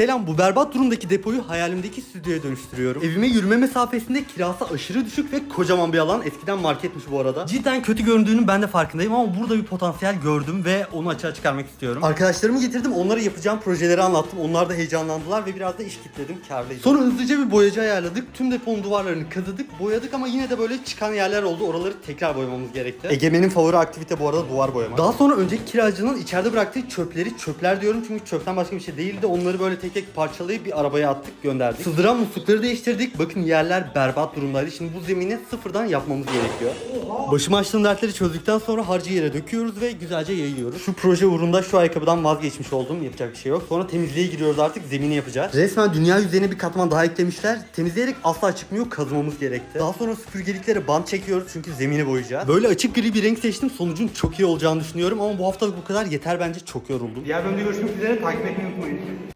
Selam bu berbat durumdaki depoyu hayalimdeki stüdyoya dönüştürüyorum. Evime yürüme mesafesinde kirası aşırı düşük ve kocaman bir alan. Eskiden marketmiş bu arada. Cidden kötü göründüğünün ben de farkındayım ama burada bir potansiyel gördüm ve onu açığa çıkarmak istiyorum. Arkadaşlarımı getirdim onlara yapacağım projeleri anlattım. Onlar da heyecanlandılar ve biraz da iş kitledim. Kârlıydım. Sonra hızlıca bir boyacı ayarladık. Tüm deponun duvarlarını kazıdık, boyadık ama yine de böyle çıkan yerler oldu. Oraları tekrar boyamamız gerekti. Egemen'in favori aktivite bu arada duvar boyamak. Daha sonra önceki kiracının içeride bıraktığı çöpleri çöpler diyorum çünkü çöpten başka bir şey değildi. Onları böyle tek tek parçalayıp bir arabaya attık gönderdik. Sızdıran muslukları değiştirdik. Bakın yerler berbat durumdaydı. Şimdi bu zemini sıfırdan yapmamız gerekiyor. Başıma açtığım dertleri çözdükten sonra harcı yere döküyoruz ve güzelce yayıyoruz. Şu proje uğrunda şu ayakkabıdan vazgeçmiş oldum. Yapacak bir şey yok. Sonra temizliğe giriyoruz artık. Zemini yapacağız. Resmen dünya yüzeyine bir katman daha eklemişler. Temizleyerek asla çıkmıyor. Kazımamız gerekti. Daha sonra süpürgeliklere bant çekiyoruz çünkü zemini boyayacağız. Böyle açık gri bir renk seçtim. Sonucun çok iyi olacağını düşünüyorum ama bu haftalık bu kadar yeter bence. Çok yoruldum. Diğer bölümde görüşmek üzere. Takip etmeyi unutmayın.